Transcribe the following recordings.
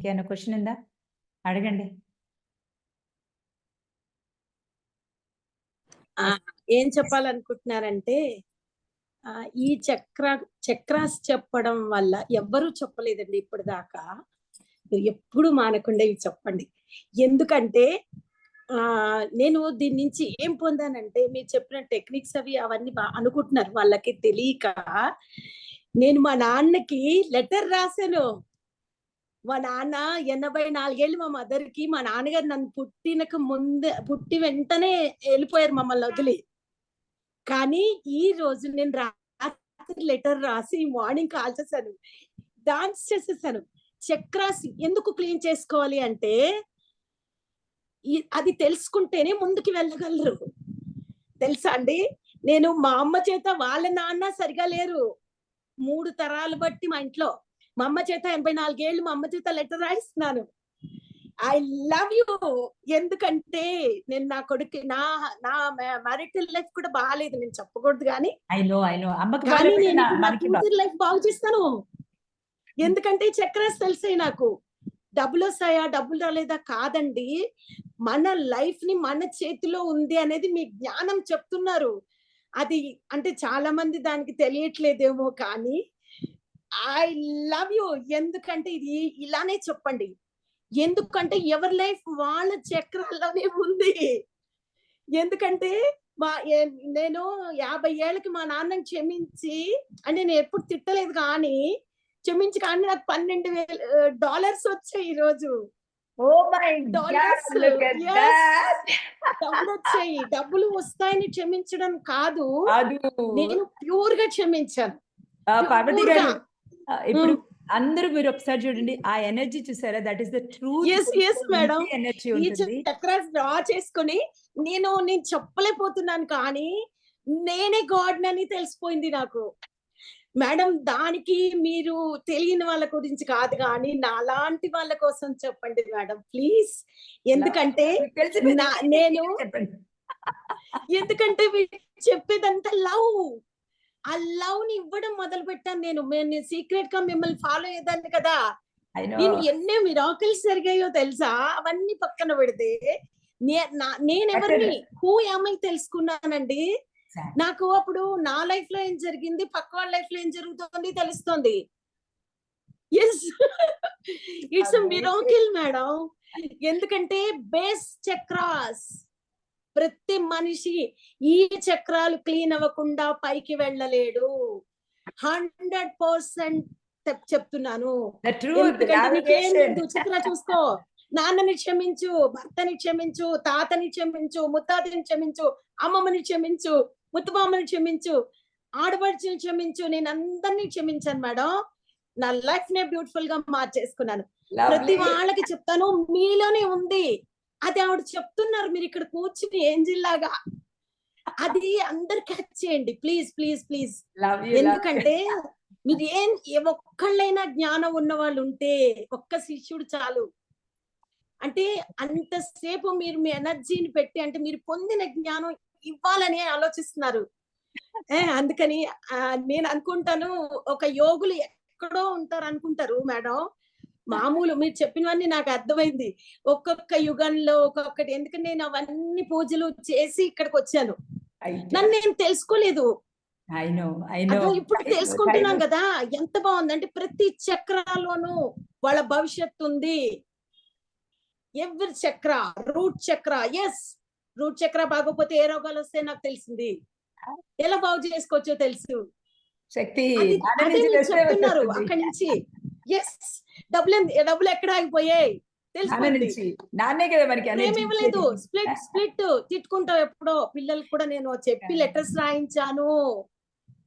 ఏమైనా క్వశ్చన్ ఉందా? అడగండి. ఏం చెప్పాలనుకుంటున్నారంటే ఆ, ఈ చక్ర చక్రాస్ చెప్పడం వల్ల ఎవ్వరూ చెప్పలేదండి ఇప్పటిదాకా. మీరు ఎప్పుడు మానకుండా ఇవి చెప్పండి. ఎందుకంటే ఆ నేను దీని నుంచి ఏం పొందానంటే మీరు చెప్పిన టెక్నిక్స్ అవి అవన్నీ బా అనుకుంటున్నారు వాళ్ళకి తెలియక నేను మా నాన్నకి లెటర్ రాశాను. మా నాన్న ఎనభై నాలుగేళ్ళు మా మదర్కి మా నాన్నగారు నన్ను పుట్టినక ముందే పుట్టి వెంటనే వెళ్ళిపోయారు మమ్మల్ని వదిలి. కానీ ఈ రోజు నేను రాత్రి లెటర్ రాసి మార్నింగ్ కాల్ చేశాను డాన్స్ చేసేసాను చక్రాస్ ఎందుకు క్లీన్ చేసుకోవాలి అంటే అది తెలుసుకుంటేనే ముందుకు వెళ్ళగలరు. తెలుసా అండి? నేను మా అమ్మ చేత వాళ్ళ నాన్న సరిగా లేరు. మూడు తరాలు బట్టి మా ఇంట్లో. మా అమ్మ చేత ఎనభై నాలుగేళ్ళు మా అమ్మ చేత లెటర్ రాయిస్తున్నాను. ఐ లవ్ యూ ఎందుకంటే నేను నా కొడుకు నా నా మ్యారిటల్ లైఫ్ కూడా బాగాలేదు నేను చెప్పకూడదు కానీ లైఫ్ బాగు. చేస్తాను. ఎందుకంటే చక్రాస్ తెలిసాయి నాకు. డబ్బులు వస్తాయా డబ్బులు రాలేదా కాదండి. మన లైఫ్ని మన చేతిలో ఉంది అనేది మీ జ్ఞానం చెప్తున్నారు. అది అంటే చాలా మంది దానికి తెలియట్లేదేమో కానీ ఐ లవ్ యూ ఎందుకంటే ఇది ఇలానే చెప్పండి. ఎందుకంటే ఎవరి లైఫ్ వాళ్ళ చక్రాల్లోనే ఉంది. ఎందుకంటే మా నేను యాభై ఏళ్ళకి మా నాన్నని క్షమించి అంటే నేను ఎప్పుడు తిట్టలేదు కానీ క్షమించి కానీ నాకు పన్నెండు వేల డాలర్స్ వచ్చాయి ఈ రోజు. దట్ డబ్బులు వచ్చాయి. డబ్బులు వస్తాయని క్షమించడం కాదు. నేను ప్యూర్గా క్షమించాను పార్వతి. గారు ఇప్పుడు అందరూ మీరు ఒకసారి చూడండి ఆ ఎనర్జీ చూసారా? That is the true madam. Energy chakras draw చేసుకొని నేను నేను చెప్పలేకపోతున్నాను కానీ నేనే గాడ్ అని తెలిసిపోయింది నాకు. మేడం దానికి మీరు తెలియని వాళ్ళ గురించి కాదు కానీ నాలాంటి వాళ్ళ కోసం చెప్పండి మేడం ప్లీజ్ ఎందుకంటే. నా- నేను ఎందుకంటే చెప్పేదంతా లవ్. ఆ లవ్ని ఇవ్వడం మొదలు పెట్టాను నేను. నేను సీక్రెట్గా మిమ్మల్ని ఫాలో అయ్యేదాన్ని కదా. నేను ఎన్నో మిరాకిల్స్ జరిగాయో తెలుసా? అవన్నీ పక్కన పెడితే నేనెవరిని? హూ ఏమై తెలుసుకున్నానండి. నాకు అప్పుడు నా లైఫ్లో ఏం జరిగింది? పక్క వాళ్ళ లైఫ్లో ఏం జరుగుతుంది తెలుస్తుంది. Yes it's. మిరాకిల్ మేడం ఎందుకంటే బేస్ చక్రాస్ ప్రతి మనిషి ఈ చక్రాలు క్లీన్ అవ్వకుండా పైకి వెళ్ళలేడు. హండ్రెడ్ పర్సెంట్ చెప్తున్నాను. చక్ర చూసుకో. నాన్నని క్షమించు భర్తని క్షమించు తాతని క్షమించు ముత్తాతని క్షమించు అమ్మమ్మని క్షమించు ముత్తుమామని క్షమించు ఆడపడిచిని క్షమించు నేను అందరినీ క్షమించాను మేడం. నా లైఫ్ నే బ్యూటిఫుల్గా మార్చేసుకున్నాను ప్రతి. వాళ్ళకి చెప్తాను మీలోనే ఉంది. అది ఆవిడ చెప్తున్నారు మీరు ఇక్కడ కూర్చుని ఏంజిల్ లాగా. అది అందరు క్యాచ్ చేయండి. Please please please. ఎందుకంటే మీరు ఏం ఒక్కళ్ళైనా జ్ఞానం ఉన్న వాళ్ళు ఉంటే ఒక్క శిష్యుడు చాలు. అంటే అంతసేపు మీరు మీ ఎనర్జీని పెట్టి అంటే మీరు పొందిన జ్ఞానం ఇవ్వాలని ఆలోచిస్తున్నారు. అందుకని నేను అనుకుంటాను ఒక యోగులు ఎక్కడో ఉంటారు అనుకుంటారు మేడం. మామూలు మీరు చెప్పినవన్నీ నాకు అర్థమైంది. ఒక్కొక్క యుగంలో ఒక్కొక్కటి. ఎందుకంటే నేను అవన్నీ పూజలు చేసి ఇక్కడికి వచ్చాను. నన్ను నేను తెలుసుకోలేదు. ఇప్పుడు తెలుసుకుంటున్నాం. కదా. ఎంత బాగుంది అంటే ప్రతి చక్రాలోనూ వాళ్ళ భవిష్యత్తు ఉంది. ఎవరి chakra root chakra yes. Root chakra బాగోపోతే ఏ రోగాలు వస్తే నాకు తెలిసింది. ఎలా బాగు చేసుకోవచ్చో తెలుసు. శక్తి. అక్కడి నుంచి ఎస్ డబ్బులు డబ్బులు ఎక్కడ ఆగిపోయాయి? నాన్న నాన్నే కదా మనకి. స్ప్లిట్ స్ప్లిట్ తిట్టుకుంటాం ఎప్పుడో. పిల్లలు కూడా నేను చెప్పి లెటర్స్ రాయించాను.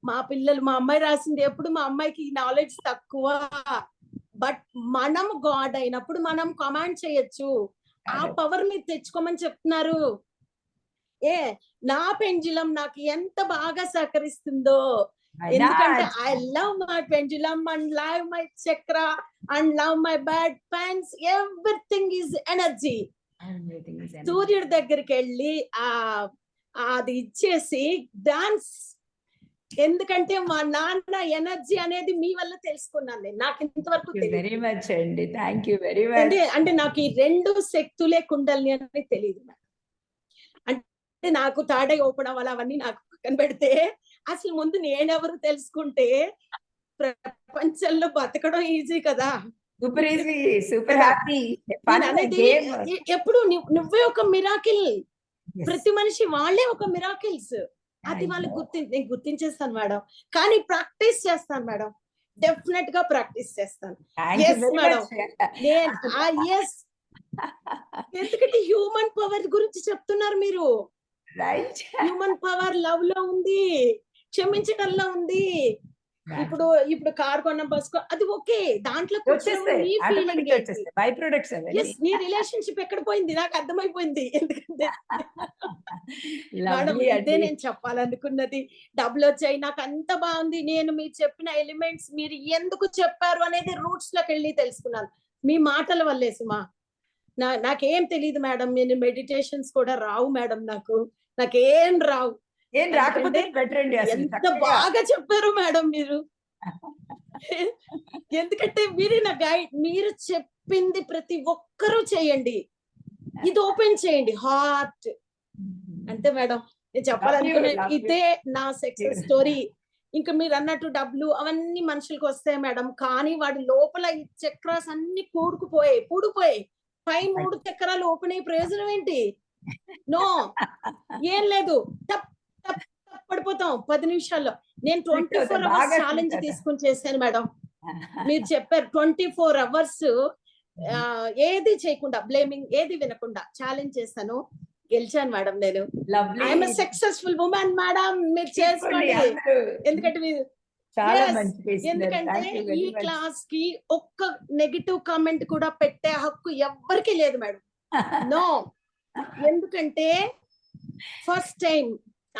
మా పిల్లలు మా అమ్మాయి రాసింది ఎప్పుడు మా అమ్మాయికి నాలెడ్జ్ తక్కువ. బట్ మనం గాడ్ అయినప్పుడు మనం కమాండ్ చేయొచ్చు. ఆ. పవర్ మీరు తెచ్చుకోమని చెప్తున్నారు. ఏ నా పెంజులం నాకు ఎంత బాగా సహకరిస్తుందో. ఎందుకంటే? I love my pendulum and love my chakra and love my bad pens everything is energy. సూర్యుడి దగ్గరికి వెళ్ళి ఆ అది ఇచ్చేసి డాన్స్ ఎందుకంటే మా నాన్న ఎనర్జీ అనేది మీ వల్ల తెలుసుకున్నాను నేను. నాకు ఇంతవరకు వెరీ మచ్ అండి. థ్యాంక్ యూ వెరీ మచ్ అంటే అంటే నాకు ఈ రెండు శక్తులే కుండల్ని అని తెలియదు మేడం అంటే నాకు తాడై ఓపెన్ అవ్వాలి అవన్నీ నాకు పక్కన పెడితే అసలు ముందు నేనెవరు తెలుసుకుంటే ప్రపంచంలో బతకడం ఈజీ కదా. Super easy super. హ్యాపీ ఎప్పుడు నువ్వు- ఒక మిరాకిల్ ప్రతి మనిషి వాళ్ళే ఒక మిరాకిల్స్ అది వాళ్ళు గుర్తి నేను గుర్తించేస్తాను మేడం. కానీ ప్రాక్టీస్ చేస్తాను మేడం. డెఫినెట్గా ప్రాక్టీస్ చేస్తాను. ఎస్ ఎందుకంటే హ్యూమన్ పవర్ గురించి చెప్తున్నారు మీరు. హ్యూమన్ పవర్ లవ్లో ఉంది. క్షమించడంలో ఉంది ఇప్పుడు ఇప్పుడు కార్ కొన్న బస్ అది ఓకే దాంట్లో బై ప్రొడక్ట్స్ మీ రిలేషన్షిప్ ఎక్కడ పోయింది? నాకు అర్థమైపోయింది. ఎందుకంటే మేడం ఇదే. నేను చెప్పాలనుకున్నది. డబ్బులు వచ్చాయి. నాకు అంత బాగుంది. నేను మీరు చెప్పిన ఎలిమెంట్స్ మీరు ఎందుకు చెప్పారు అనేది రూట్స్లోకి వెళ్ళి తెలుసుకున్నాను. మీ మాటల వల్లే సుమా. నా నాకేం తెలియదు మేడం. నేను మెడిటేషన్స్ కూడా రావు మేడం నాకు. నాకేం రావు. ఏం రాకపోతే బెటర్ అండి ఎంత. బాగా చెప్పారు మేడం మీరు. ఎందుకంటే మీరు నా గైడ్ మీరు చెప్పింది ప్రతి ఒక్కరూ చేయండి. ఇది ఓపెన్ చేయండి హార్ట్. అంతే మేడం. నేను చెప్పాలనుకునే. ఇదే నా సక్సెస్ స్టోరీ ఇంకా మీరు అన్నట్టు డబ్బులు అవన్నీ మనుషులకు వస్తాయి మేడం. కానీ వాడి లోపల ఈ చక్రాస్ అన్ని కూడుకుపోయాయి పూడుకుపోయాయి. పై మూడు చక్రాలు ఓపెన్ అయ్యే ప్రయోజనం ఏంటి? నో. ఏం లేదు. టప్. పడిపోతాం పది నిమిషాల్లో నేను ట్వంటీ ఫోర్ అవర్స్ ఛాలెంజ్. తీసుకుని చేశాను మేడం మీరు చెప్పారు ట్వంటీ ఫోర్ అవర్స్ ఏది చేయకుండా బ్లేమింగ్ ఏది వినకుండా ఛాలెంజ్ చేశాను గెలిచాను మేడం నేను. ఐఎమ్ సక్సెస్ఫుల్ ఉమెన్ మేడం మీరు చేసుకోండి. ఎందుకంటే. ఎందుకంటే ఈ. క్లాస్కి ఒక్క నెగిటివ్ కామెంట్ కూడా పెట్టే హక్కు ఎవ్వరికీ లేదు మేడం నో ఎందుకంటే ఫస్ట్ టైం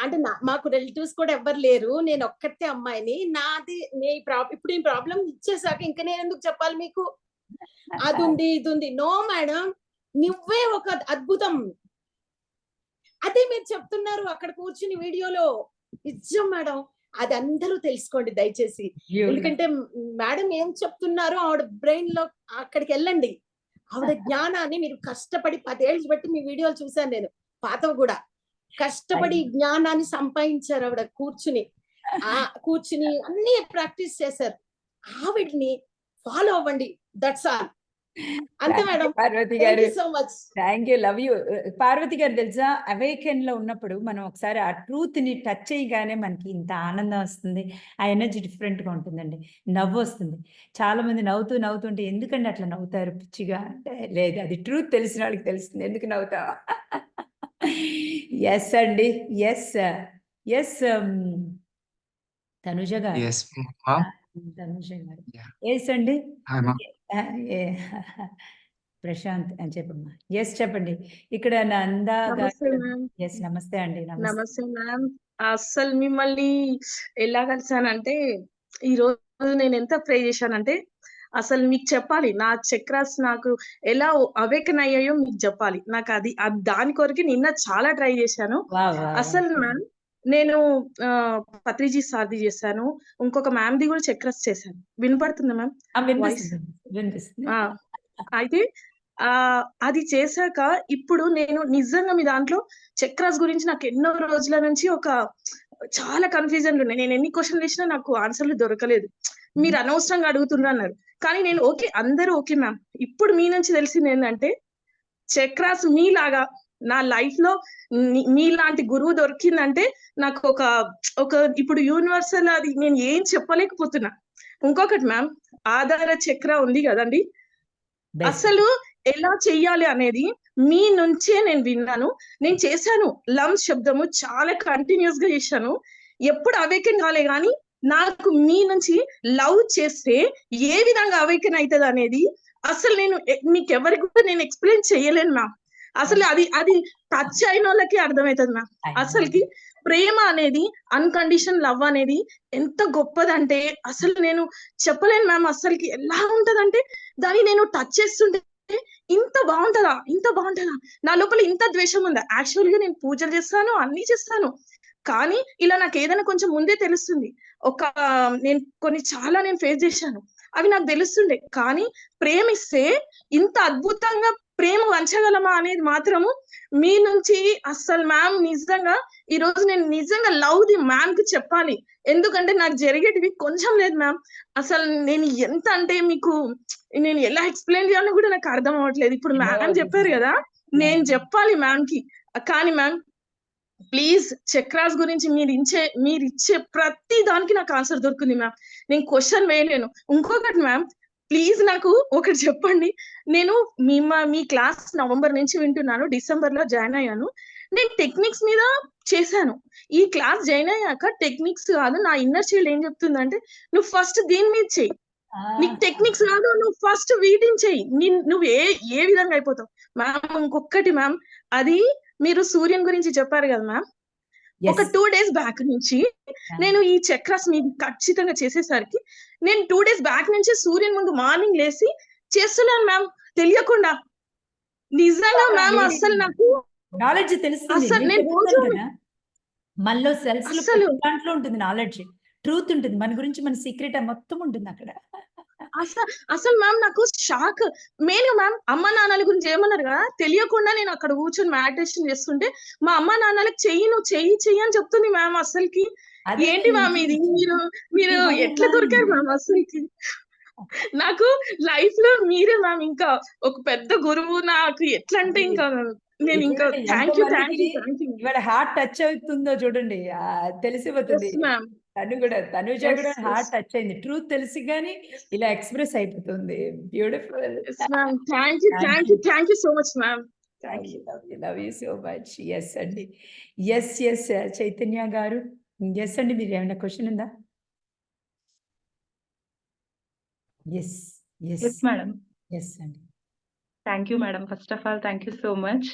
అంటే నా- మాకు రిలేటివ్స్ కూడా ఎవ్వరు లేరు. నేను ఒక్కతే అమ్మాయిని. నాది నే ఇప్పుడు ఈ ప్రాబ్లం ఇచ్చేసాక ఇంకా నేను ఎందుకు చెప్పాలి మీకు? అది ఉంది ఇది ఉంది. నో మేడం నువ్వే ఒక అద్భుతం. అదే మీరు చెప్తున్నారు అక్కడ కూర్చుని వీడియోలో. నిజం మేడం అది అందరూ తెలుసుకోండి దయచేసి. ఎందుకంటే మేడం ఏం చెప్తున్నారో ఆవిడ బ్రెయిన్లో అక్కడికి వెళ్ళండి. ఆవిడ జ్ఞానాన్ని మీరు కష్టపడి పదేళ్ళు బట్టి మీ వీడియోలు చూశాను నేను. పాతవి కూడా. కష్టపడి జ్ఞానాన్ని సంపాదించారు ఆవిడ కూర్చుని. ఆ కూర్చుని అన్ని ప్రాక్టీస్ చేశారు. ఆవిడ్ని ఫాలో అవ్వండి. దట్స్ ఆల్ అంతే మేడం. పార్వతి గారు. So much thank you love you Parvathi గారు తెలుసా? అవేకెన్లో ఉన్నప్పుడు మనం ఒకసారి ఆ ట్రూత్ని టచ్ చేయగానే మనకి ఇంత ఆనందం వస్తుంది. ఆ ఎనర్జీ డిఫరెంట్గా ఉంటుందండి. నవ్వు వస్తుంది. చాలా మంది నవ్వుతూ నవ్వుతుంటే ఎందుకండి అట్లా నవ్వుతారు పిచ్చిగా? అంటే లేదు అది ట్రూత్ తెలిసిన వాళ్ళకి తెలుస్తుంది. ఎందుకు నవ్వుతావా? ఎస్ అండి. ఎస్ ఎస్ తనుజ గారు. Yes, ma'am. తనుజ గారు. ఎస్ అండి. ప్రశాంత్ అని చెప్పమ్మా. ఎస్ చెప్పండి. ఇక్కడ నందా ఎస్ నమస్తే అండి. నమస్తే. నమస్తే మ్యామ్ అస్సలు మిమ్మల్ని ఎలా కలిసానంటే ఈ రోజు నేను ఎంత ప్రే చేశానంటే అసలు మీకు చెప్పాలి నా చక్రాస్ నాకు ఎలా అవేకన్ అయ్యాయో మీకు చెప్పాలి. నాకు అది దాని కొరకు నిన్న చాలా ట్రై చేశాను. అసలు మ్యామ్ నేను పత్రిజీ సార్ది చేశాను. ఇంకొక మ్యామ్ ది కూడా చక్రాస్ చేశాను. వినపడుతుందా మ్యామ్? అయితే ఆ అది చేశాక ఇప్పుడు నేను నిజంగా మీ దాంట్లో చక్రాస్ గురించి నాకు ఎన్నో రోజుల నుంచి ఒక చాలా కన్ఫ్యూజన్లు ఉన్నాయి. నేను ఎన్ని క్వశ్చన్లు వేసినా నాకు ఆన్సర్లు దొరకలేదు. మీరు అనవసరంగా అడుగుతున్నారు అన్నారు. కానీ నేను ఓకే అందరూ ఓకే మ్యామ్. ఇప్పుడు మీ నుంచి తెలిసింది ఏంటంటే చక్రాస్ మీలాగా నా లైఫ్లో మీ- మీలాంటి గురువు దొరికిందంటే నాకు ఒక ఒక ఇప్పుడు యూనివర్సల్ అది నేను ఏం చెప్పలేకపోతున్నా. ఇంకొకటి మ్యామ్ ఆధార చక్ర ఉంది కదండి. అసలు ఎలా చెయ్యాలి అనేది మీ నుంచే నేను విన్నాను. నేను చేశాను. లమ్ శబ్దము చాలా కంటిన్యూస్గా చేశాను. ఎప్పుడు అవేకన్ కాలే గాని నాకు మీ నుంచి లవ్ చేస్తే ఏ విధంగా అవేకన్ అవుతుంది అనేది అసలు నేను మీకు ఎవరికి కూడా నేను ఎక్స్ప్లెయిన్ చేయలేను మ్యామ్ అసలు అది అది టచ్ అయిన వాళ్ళకి అర్థమవుతుంది మ్యామ్. అసలుకి ప్రేమ అనేది అన్కండిషన్ లవ్ అనేది ఎంత గొప్పదంటే అసలు నేను చెప్పలేను మ్యామ్ అసలుకి ఎలా ఉంటదంటే దాన్ని నేను టచ్ చేస్తుంటే ఇంత బాగుంటదా? ఇంత బాగుంటదా? నా లోపల ఇంత ద్వేషం ఉందా? యాక్చువల్గా నేను పూజలు చేస్తాను అన్ని చేస్తాను. కానీ ఇలా నాకు ఏదైనా కొంచెం ముందే తెలుస్తుంది. ఒక నేను కొన్ని చాలా నేను ఫేస్ చేశాను. అవి నాకు తెలుస్తుండే. కానీ ప్రేమిస్తే ఇంత అద్భుతంగా ప్రేమ వంచగలమా అనేది మాత్రము మీ నుంచి అస్సలు మ్యామ్ నిజంగా ఈ రోజు నేను నిజంగా లవ్ ది మ్యామ్కి చెప్పాలి. ఎందుకంటే నాకు జరిగేటివి కొంచెం లేదు మ్యామ్ అసలు నేను ఎంత అంటే మీకు నేను ఎలా ఎక్స్ప్లెయిన్ చేయాలో కూడా నాకు అర్థం అవ్వట్లేదు. ఇప్పుడు మ్యామ్ చెప్పారు కదా నేను చెప్పాలి మ్యామ్కి. కానీ మ్యామ్ ప్లీజ్ చక్రాస్ గురించి మీరు ఇచ్చే మీరు ఇచ్చే ప్రతి దానికి నాకు ఆన్సర్ దొరుకుతుంది మ్యామ్ నేను క్వశ్చన్ వేయలేను. ఇంకొకటి మ్యామ్ ప్లీజ్ నాకు ఒకటి చెప్పండి. నేను మీ మా మీ క్లాస్ నవంబర్ నుంచి వింటున్నాను డిసెంబర్లో జాయిన్ అయ్యాను. నేను టెక్నిక్స్ మీద చేశాను. ఈ క్లాస్ జాయిన్ అయ్యాక టెక్నిక్స్ కాదు నా ఇన్నర్ చైల్డ్ ఏం చెప్తుందంటే నువ్వు ఫస్ట్ దీని మీద చెయ్యి. నీకు టెక్నిక్స్ కాదు నువ్వు ఫస్ట్ వీటిని చెయ్యి. నువ్వు ఏ ఏ విధంగా అయిపోతావు? మ్యామ్ ఇంకొకటి మ్యామ్ అది మీరు సూర్యుని గురించి చెప్పారు కదా మ్యామ్? ఒక టూ డేస్ బ్యాక్ నుంచి నేను ఈ చక్రాస్ మీద ఖచ్చితంగా చేసేసరికి నేను టూ డేస్ బ్యాక్ నుంచి సూర్యుని ముందు మార్నింగ్ లేసి చేస్తున్నాను మ్యామ్. తెలియకుండా. నిజంగా మ్యామ్ అస్సలు నాకు నాలెడ్జ్ తెలుస్తుంది. అసలు నేను రోజు- మనలో సెల్స్ అసలు దాంట్లో ఉంటుంది నాలెడ్జ్ ట్రూత్ ఉంటుంది. మన గురించి మన సీక్రెట్ మొత్తం ఉంటుంది అక్కడ. అసలు అసలు మ్యామ్ నాకు షాక్. మెయిన్ మ్యామ్ అమ్మ నాన్నల గురించి ఏమన్నారు కదా? తెలియకుండా నేను అక్కడ కూర్చొని మెడిటేషన్ చేస్తుంటే మా అమ్మ నాన్నలకు చెయ్యి నువ్వు చెయ్యి చెయ్యి అని చెప్తుంది మ్యామ్ అసలుకి. ఏంటి మ్యామ్ ఇది? మీరు మీరు ఎట్లా దొరికారు మ్యామ్ అసలుకి? నాకు లైఫ్లో మీరే మ్యామ్ ఇంకా ఒక పెద్ద గురువు నాకు ఎట్లా అంటే ఇంకా నేను ఇంకా thank you thank you thank you heart touch అవుతుందో చూడండి. తెలిసిపోతుంది. మ్యామ్ తను కూడా తనుజ కూడా. హార్ట్ టచ్ అయింది. ట్రూత్ తెలిసి కానీ ఇలా ఎక్స్ప్రెస్ అయిపోతుంది. Beautiful ma'am thank you Thank thank you thank you so much ma'am thank you love you so much yes అండి. ఎస్ ఎస్ చైతన్య గారు. ఎస్ అండి మీరు ఏమైనా క్వశ్చన్ ఉందా? ఎస్ ఎస్ మేడం ఎస్ అండి. Thank you madam first of all thank you so much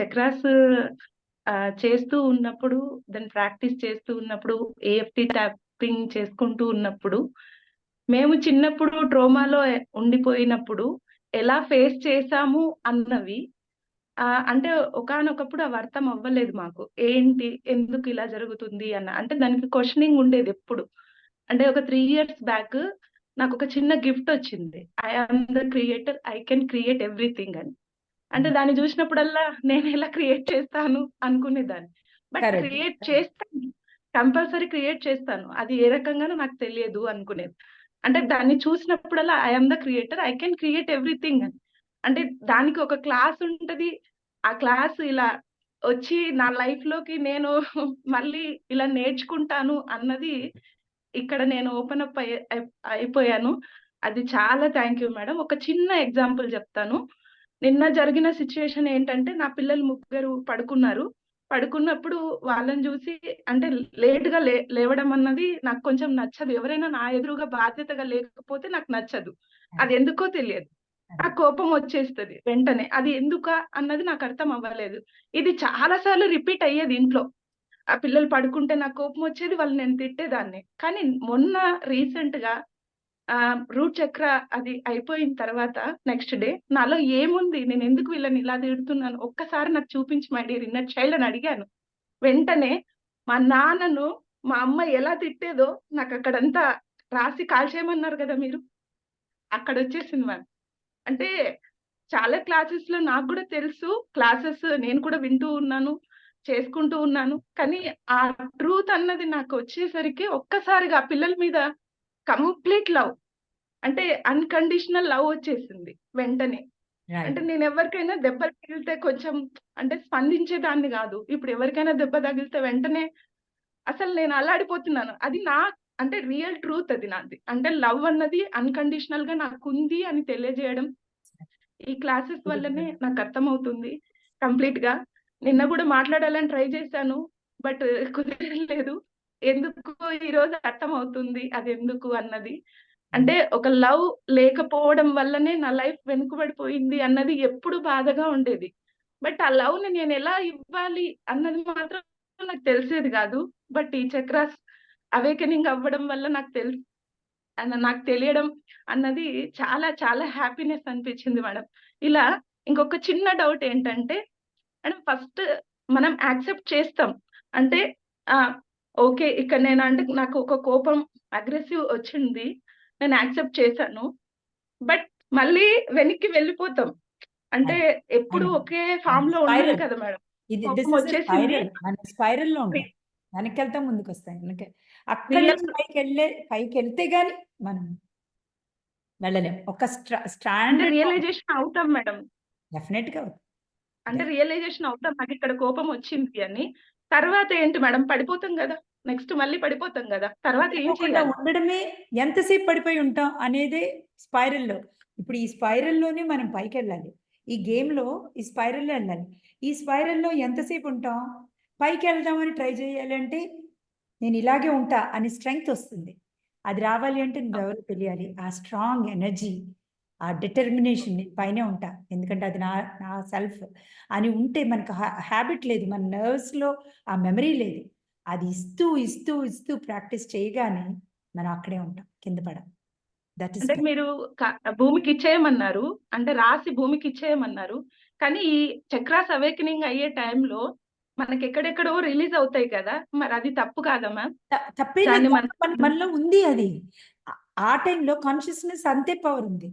chakras చేస్తూ ఉన్నప్పుడు దాన్ని ప్రాక్టీస్ చేస్తూ ఉన్నప్పుడు ఏఎఫ్టి ట్యాపింగ్ చేసుకుంటూ ఉన్నప్పుడు మేము చిన్నప్పుడు ట్రోమాలో ఉండిపోయినప్పుడు ఎలా ఫేస్ చేసాము అన్నవి అంటే ఒకానొకప్పుడు అవి అర్థం అవ్వలేదు మాకు. ఏంటి ఎందుకు ఇలా జరుగుతుంది అన్న అంటే దానికి క్వశ్చనింగ్ ఉండేది ఎప్పుడు. అంటే ఒక త్రీ ఇయర్స్ బ్యాక్ నాకు ఒక చిన్న గిఫ్ట్ వచ్చింది. I am the creator I can create everything అని. అంటే దాన్ని చూసినప్పుడల్లా నేను ఎలా క్రియేట్ చేస్తాను అనుకునేదాన్ని. బట్. క్రియేట్ చేస్తాను. కంపల్సరీ క్రియేట్ చేస్తాను. అది ఏ రకంగానో నాకు తెలియదు అనుకునేది. అంటే దాన్ని చూసినప్పుడల్లా I am the creator I can create everything అని. అంటే దానికి ఒక క్లాస్ ఉంటది. ఆ క్లాస్ ఇలా వచ్చి నా లైఫ్లోకి నేను మళ్ళీ ఇలా నేర్చుకుంటాను అన్నది ఇక్కడ నేను ఓపెన్ అప్ అయిపోయాను. అది చాలా థ్యాంక్ యూ మేడం. ఒక చిన్న ఎగ్జాంపుల్ చెప్తాను. నిన్న జరిగిన సిచ్యుయేషన్ ఏంటంటే నా పిల్లలు ముగ్గురు పడుకున్నారు. పడుకున్నప్పుడు వాళ్ళని చూసి అంటే లేట్గా లే లేవడం అన్నది నాకు కొంచెం నచ్చదు. ఎవరైనా నా ఎదురుగా బాధ్యతగా లేకపోతే నాకు నచ్చదు. అది ఎందుకో తెలియదు. ఆ కోపం వచ్చేస్తది వెంటనే. అది ఎందుక అన్నది నాకు అర్థం అవ్వలేదు. ఇది చాలా సార్లు రిపీట్ అయ్యేది ఇంట్లో. ఆ పిల్లలు పడుకుంటే నాకు కోపం వచ్చేది వాళ్ళు నేను తిట్టేదాన్ని. కానీ మొన్న రీసెంట్గా ఆ రూట్ చక్ర అది అయిపోయిన తర్వాత నెక్స్ట్ డే నాలో ఏముంది? నేను ఎందుకు వీళ్ళని ఇలా తిడుతున్నాను? ఒక్కసారి నాకు చూపించి మై డియర్ ఇన్నర్ చైల్డ్ అని అడిగాను. వెంటనే మా నాన్నను మా అమ్మ ఎలా తిట్టేదో నాకు అక్కడంతా రాసి కాల్చేయమన్నారు కదా మీరు. అక్కడ వచ్చేసింది మ్యామ్ అంటే చాలా క్లాసెస్లో నాకు కూడా తెలుసు. క్లాసెస్ నేను కూడా వింటూ ఉన్నాను చేసుకుంటూ ఉన్నాను. కానీ ఆ ట్రూత్ అన్నది నాకు వచ్చేసరికి ఒక్కసారిగా ఆ పిల్లల మీద కంప్లీట్ లవ్. అంటే అన్కండిషనల్ లవ్ వచ్చేసింది వెంటనే. అంటే నేను ఎవరికైనా దెబ్బ తగిలితే కొంచెం అంటే స్పందించేదాన్ని కాదు. ఇప్పుడు ఎవరికైనా దెబ్బ తగిలితే వెంటనే అసలు నేను అలాడిపోతున్నాను అది నా అంటే రియల్ ట్రూత్ అది నాది. అంటే లవ్ అన్నది అన్కండిషనల్గా నాకు ఉంది అని తెలియజేయడం ఈ క్లాసెస్ వల్లనే నాకు అర్థమవుతుంది కంప్లీట్గా నిన్న కూడా మాట్లాడాలని ట్రై చేశాను బట్ కుదరలేదు. ఎందుకు ఈ రోజు అర్థం అవుతుంది అది ఎందుకు అన్నది అంటే ఒక లవ్ లేకపోవడం వల్లనే నా లైఫ్ వెనుకబడిపోయింది అన్నది ఎప్పుడు బాధగా ఉండేది. బట్ ఆ లవ్ని నేను ఎలా ఇవ్వాలి అన్నది మాత్రం నాకు తెలిసేది కాదు. బట్ ఈ చక్రాస్ అవేకనింగ్ అవ్వడం వల్ల నాకు తెలుసు అన్న- నాకు తెలియడం అన్నది చాలా చాలా హ్యాపీనెస్ అనిపించింది మేడం. ఇలా ఇంకొక చిన్న డౌట్ ఏంటంటే మేడం ఫస్ట్ మనం యాక్సెప్ట్ చేస్తాం. అంటే ఆ ఓకే ఇక్కడ నేను అంటే నాకు ఒక కోపం అగ్రెసివ్ వచ్చింది. నేను యాక్సెప్ట్ చేశాను. బట్ మళ్ళీ వెనక్కి వెళ్ళిపోతాం. అంటే ఎప్పుడు. ఒకే ఫామ్లో ఉండదు. కదా మేడం. ఇది. స్పైరల్లో వెనక్కి వెళ్తాం ముందుకు వస్తాం వెనక అక్కడి పైకి వెళ్ళే పైకి వెళ్తే గాని మనం వెళ్ళలేం. ఒక స్టాండ్ రియలైజేషన్ అవుతాం మేడం. డెఫినెట్గా అంటే రియలైజేషన్ అవుతాం. నాకు ఇక్కడ కోపం వచ్చింది అని. తర్వాత ఏంటి మేడం? పడిపోతాం కదా. నెక్స్ట్ మళ్ళీ పడిపోతాం కదా. తర్వాత ఏం చేయాలి? ఉండడమే ఎంతసేపు పడిపోయి ఉంటాం అనేది స్పైరల్లో ఇప్పుడు ఈ స్పైరల్లోనే మనం పైకి వెళ్ళాలి ఈ గేమ్లో ఈ స్పైరల్లో వెళ్ళాలి. ఈ స్పైరల్లో ఎంతసేపు ఉంటాం? పైకి వెళ్దామని ట్రై చేయాలి అంటే నేను ఇలాగే ఉంటా అని స్ట్రెంగ్త్ వస్తుంది. అది రావాలి అంటే నువ్వు ఎవరు తెలియాలి. ఆ స్ట్రాంగ్ ఎనర్జీ ఆ డిటర్మినేషన్ నేను పైనే ఉంటా. ఎందుకంటే అది నా నా సెల్ఫ్ అని ఉంటే మనకు హ్యాబిట్ లేదు. మన నర్వ్స్లో ఆ మెమరీ లేదు. అది ఇస్తూ ఇస్తూ ఇస్తూ ప్రాక్టీస్ చేయగానే మనం అక్కడే ఉంటాం కింద పడ. దట్ ఇస్ అంటే మీరు భూమికి ఇచ్చేయమన్నారు అంటే రాసి భూమికి ఇచ్చేయమన్నారు కానీ ఈ చక్రాస్ అవేకనింగ్ అయ్యే టైంలో మనకి ఎక్కడెక్కడో రిలీజ్ అవుతాయి కదా మరి అది తప్పు కాదా మ్యామ్? తప్పే మనలో ఉంది అది. ఆ- టైంలో కాన్షియస్నెస్ అంతే పవర్ ఉంది.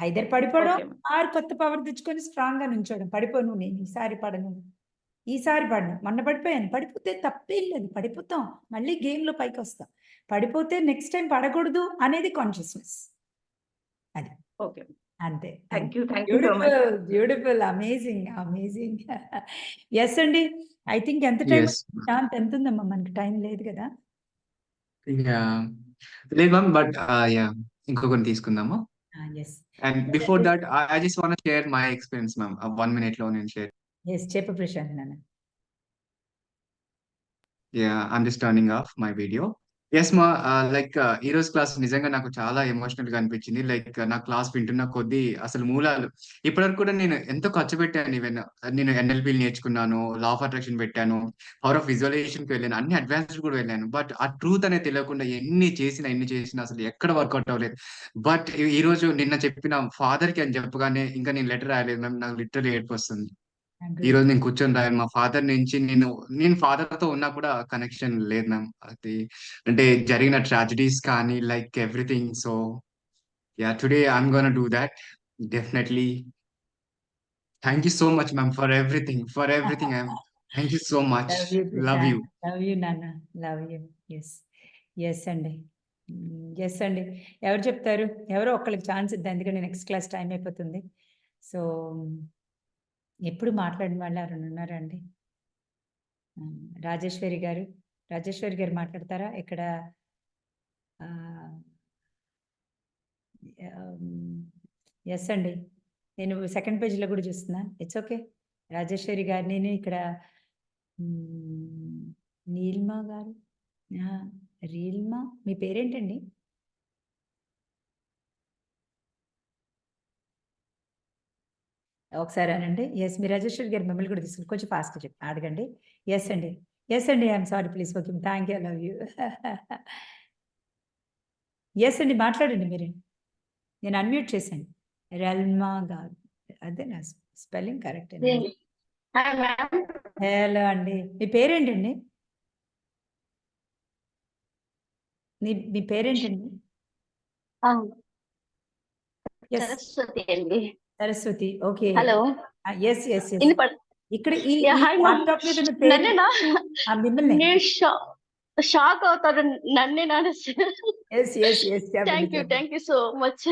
ఐదర్ పడిపోవడం. ఆరు కొత్త పవర్ తెచ్చుకొని స్ట్రాంగ్గా నుంచోవడం. పడిపోను నేను ఈసారి పడను. ఈసారి పడను. మొన్న పడిపోయాను. పడిపోతే తప్పేం లేదు. పడిపోతాం. మళ్ళీ game లో పైకి వస్తాం. పడిపోతే నెక్స్ట్ టైం పడకూడదు అనేది కాన్షియస్నెస్ ఓకే. అంతే. Thank you thank you so much beautiful beautiful amazing amazing yes అండి. ఐ థింక్ ఎంత టైం. శాంత్ ఎంత ఉందమ్మా? మనకి టైం లేదు కదా. లేదు మ్యామ్ బట్ యా ఇంకొకటి తీసుకుందాము. Yes and before that I just want share my experience ma'am one మినిట్లో నేను షేర్ ఎస్ చెప్పు ప్రశాంత్ నాన్న ya I'm just turning off my video yes మా లైక్ ఈ రోజు క్లాస్ నిజంగా నాకు చాలా ఎమోషనల్గా అనిపించింది. లైక్ నా క్లాస్ వింటున్న కొద్దీ అసలు మూలాలు. ఇప్పటివరకు కూడా నేను ఎంతో ఖర్చు పెట్టాను ఈవెన్ నేను ఎన్ఎల్పి నేర్చుకున్నాను లా ఆఫ్ అట్రాక్షన్ పెట్టాను పవర్ ఆఫ్ విజువలైజేషన్కి వెళ్ళాను అన్ని అడ్వాన్స్డ్ కూడా వెళ్ళాను. బట్ ఆ ట్రూత్ అనేది తెలియకుండా ఎన్ని చేసినా ఎన్ని చేసినా అసలు ఎక్కడ వర్కౌట్ అవ్వలేదు. బట్ ఈ రోజు నిన్న చెప్పిన ఫాదర్కి అని చెప్పగానే ఇంకా నేను లెటర్ రాయలేదు మ్యామ్ నాకు లిటరల్ ఏడ్పు వస్తుంది. ఈ రోజు నేను కూర్చొని రాయను మా ఫాదర్ నుంచి నేను నేను ఫాదర్తో ఉన్నా కూడా కనెక్షన్ లేదు మ్యామ్ అది అంటే జరిగిన ట్రాజడీస్ కానీ like everything so yeah today I'm gonna do that definitely thank you so much ma'am for everything for everything I'm thank you so much love you love you నాన్న love you yes yes అండి yes అండి ఎవరు చెప్తారు? ఎవరో ఒక్కరికి chance ఇద్దాం ఎందుకంటే next class time అయిపోతుంది. సో ఎప్పుడు మాట్లాడిన వాళ్ళు ఎవరైనా ఉన్నారా అండి రాజేశ్వరి గారు. రాజేశ్వరి గారు మాట్లాడతారా? ఇక్కడ ఎస్ అండి. నేను సెకండ్ పేజీలో కూడా చూస్తున్నా. ఇట్స్ ఓకే రాజేశ్వరి గారు నేను ఇక్కడ నీల్మా గారు? రీల్మా? మీ పేరేంటండి? ఒకసారి అనండి. ఎస్ మీ రాజేశ్వరి గారు మిమ్మల్ని కూడా తీసుకుని కొంచెం ఫాస్ట్గా చెప్పి. అడగండి ఎస్ అండి. ఎస్ అండి I'm sorry please okay thank you love you yes అండి మాట్లాడండి మీరు. నేను అన్మ్యూట్ చేశాను. రెల్మా గారు అదే నా స్పెల్లింగ్ కరెక్ట్ మ్యామ్ హలో అండి. మీ పేరేంటండి? మీ మీ పేరేంటండి? సరస్వతి అండి. Saraswati okay. Hello. Yes yes ఇక్కడ ఈ మిమ్మల్ని. షాక్ అవుతారు yes yes thank you thank you so much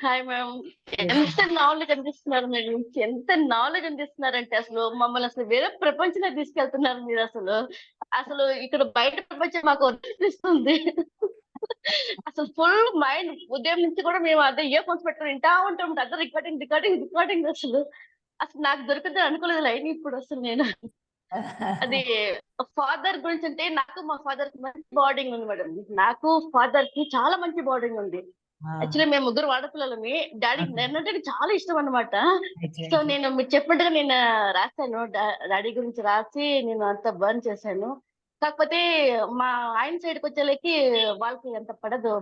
hi ma'am. ఎంత నాలెడ్జ్ అందిస్తున్నారు మీరు? ఎంత నాలెడ్జ్ అందిస్తున్నారంటే అసలు మమ్మల్ని అసలు వేరే ప్రపంచంలో తీసుకెళ్తున్నారు మీరు అసలు. అసలు ఇక్కడ బయట ప్రపంచం మాకు వదిలిస్తుంది అసలు ఫుల్ మైండ్ ఉదయం నుంచి కూడా మేము అదే ఇయర్ ఫోన్స్ పెట్టుకుని వింటా ఉంటాం అదే రికార్డింగ్ రికార్డింగ్ రికార్డింగ్ అసలు. అసలు నాకు దొరుకుతుంది అనుకోలేదు లైన్ ఇప్పుడు అసలు నేను. అది ఫాదర్ గురించి అంటే నాకు మా ఫాదర్కి మంచి బాండింగ్ ఉంది మేడం నాకు ఫాదర్కి చాలా మంచి బాండింగ్ ఉంది. యాక్చువల్లీ మేము ముగ్గురు ఆడపిల్లలమి. Okay. నేనంటే చాలా ఇష్టం అన్నమాట. సో నేను మీరు చెప్పినట్టుగా నేను రాశాను. డాడీ గురించి రాసి నేను అంత బర్న్ చేశాను. కాకపోతే మా ఆయన సైడ్కి వచ్చేలకి వాళ్ళకి అంత పడదు.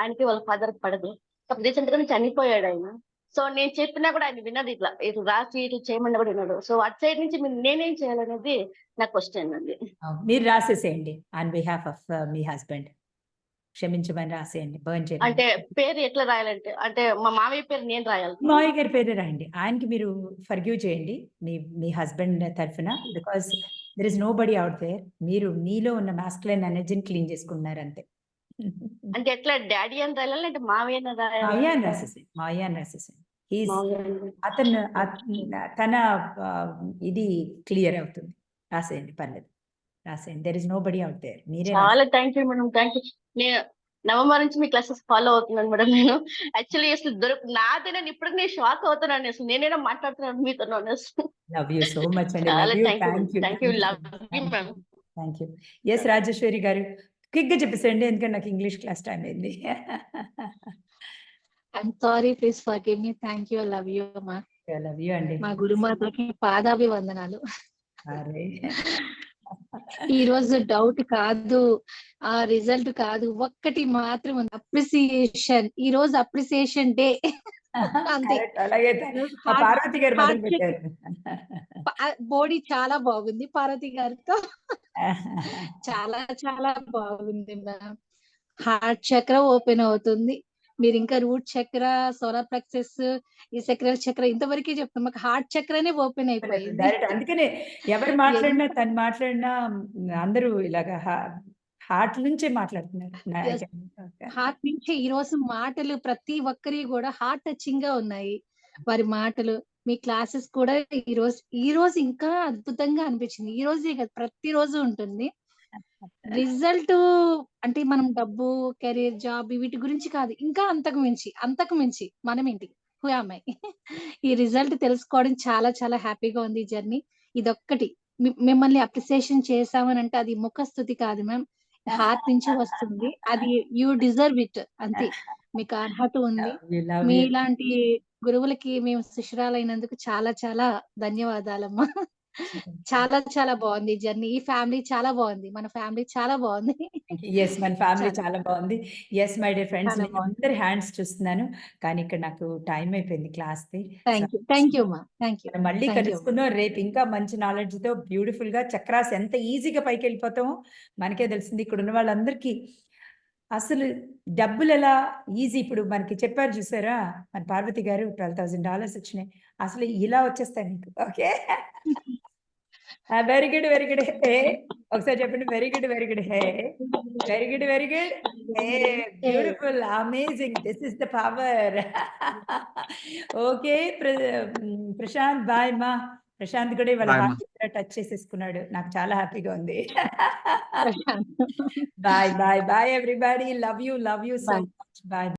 ఆయనకి వాళ్ళ ఫాదర్ పడదు. రీసెంట్గా చనిపోయాడు ఆయన. సో నేను చెప్పినా కూడా ఆయన వినడు ఇట్లా. ఇటు రాసి ఇటు చేయమని కూడా వినడు. సో అటు సైడ్ నుంచి నేనేం చేయాలనేది నా క్వశ్చన్ అండి. మీరు రాసేసేయండి ఆన్ బిహాఫ్ ఆఫ్ మీ హస్బెండ్ క్షమించమని రాసేయండి. బర్న్ చేయండి అంటే పేరు ఎట్లా రాయాలంటే అంటే మా మామయ్య పేరు నేను రాయాలి. మావయ్య గారి పేరే రాయండి. ఆయనకి మీరు ఫర్గ్యూ చేయండి మీ మీ హస్బెండ్ తరఫున. Because there is nobody out there మీరు మీలో ఉన్న మాస్కులైన్ ఎనర్జీని క్లీన్ చేసుకున్నారు అంతే. అంటే ఎట్లా డాడీ అని రాయాలి అంటే మామయ్య అని రాయాలి? మావయ్య అని మావయ్య అని. అతను అత్- తన ఇది క్లియర్ అవుతుంది. రాసేయండి పర్లేదు. రాసేయండి. There is nobody out there మీరే. చాలా thank you madam thank you November నుంచి మీ క్లాసెస్ ఫాలో అవుతున్నాను మేడం నేను. యాక్చువల్లీ అసలు దొరకు నాదే నేను ఇప్పటికి నేను షాక్ అవుతున్నాను అసలు. నేనేనా మాట్లాడుతున్నాను మీతో అసలు. లవ్ యూ సో మచ్ అండి. చాలా love you thank you thank you thank you love you ma'am thank you yes Rajeshwari గారు క్విక్గా చెప్పేసండి ఎందుకంటే నాకు ఇంగ్లీష్ క్లాస్ టైం అయింది. I'm sorry please forgive me thank you love you మా love you అండి. మా గురుమాతకి పాదాభివందనాలు. అరే. ఈ రోజు డౌట్ కాదు ఆ రిజల్ట్ కాదు ఒక్కటి మాత్రం ఉంది. అప్రిసియేషన్ ఈ రోజు అప్రిసియేషన్ డే పార్వతి గారు బాడీ చాలా బాగుంది పార్వతి గారితో. చాలా చాలా బాగుంది మ్యామ్ హార్ట్ చక్ర ఓపెన్ అవుతుంది. మీరు ఇంకా రూట్ చక్ర సోలార్ ప్లెక్సెస్ ఈ చక్ర చక్ర ఇంతవరకే చెప్తాం. మాకు హార్ట్ చక్రనే ఓపెన్ అయిపోయింది. డైరెక్ట్ అందుకనే ఎవరు మాట్లాడినా తను మాట్లాడినా అందరూ ఇలాగా హార్ట్ నుంచే మాట్లాడుతున్నారు. హార్ట్ నుంచి ఈ రోజు మాటలు ప్రతి ఒక్కరి కూడా హార్ట్ టచింగ్గా ఉన్నాయి. వారి మాటలు మీ క్లాసెస్ కూడా ఈ రోజు ఈ రోజు ఇంకా అద్భుతంగా అనిపించింది. ఈ రోజే కాదు ప్రతి రోజు ఉంటుంది. రిజల్ట్ అంటే మనం డబ్బు కెరీర్ జాబ్ వీటి గురించి కాదు. ఇంకా అంతకు మించి అంతకు మించి మనం ఏంటి? హూ అమ్మాయి ఈ రిజల్ట్ తెలుసుకోవడం చాలా చాలా హ్యాపీగా ఉంది ఈ జర్నీ. ఇదొక్కటి. మిమ్మల్ని అప్రిసియేషన్ చేసామని అంటే అది ముఖస్థుతి కాదు మ్యామ్. హార్ట్ నుంచి వస్తుంది. అది యూ డిజర్వ్ ఇట్ అంతే. మీకు అర్హత ఉంది. మీ. ఇలాంటి గురువులకి మేము శిష్యురాలైనందుకు చాలా చాలా ధన్యవాదాలమ్మా. చాలా చాలా బాగుంది. జర్నీ. ఈ ఫ్యామిలీ చాలా బాగుంది. మన ఫ్యామిలీ చాలా బాగుంది. ఎస్ మన ఫ్యామిలీ చాలా. బాగుంది. Yes my dear friends. అందరి హ్యాండ్స్ చూస్తున్నాను. కానీ ఇక్కడ నాకు టైం అయిపోయింది class the. Thank you thank you అమ్మా థ్యాంక్ యూ మళ్ళీ. కలుసుకుందాం. రేపు ఇంకా మంచి నాలెడ్జ్తో బ్యూటిఫుల్గా చక్రాస్ ఎంత ఈజీగా పైకి వెళ్ళిపోతామో మనకే తెలిసింది. ఇక్కడ ఉన్న వాళ్ళందరికీ అసలు డబ్బులు ఎలా ఈజీ ఇప్పుడు మనకి చెప్పారు చూసారా? మన పార్వతి గారు ట్వెల్వ్ థౌసండ్ డాలర్స్ వచ్చినాయి. అసలు ఇలా వచ్చేస్తాయి మీకు. Okay very good very good hey ఒకసారి చెప్పండి very good very good hey very good very good hey beautiful amazing this is the power okay Prashant bye మా ప్రశాంత్ కూడా ఇవాళ. టచ్ చేసేసుకున్నాడు. నాకు చాలా హ్యాపీగా ఉంది. Bye bye bye everybody love you love you so Bye. Much bye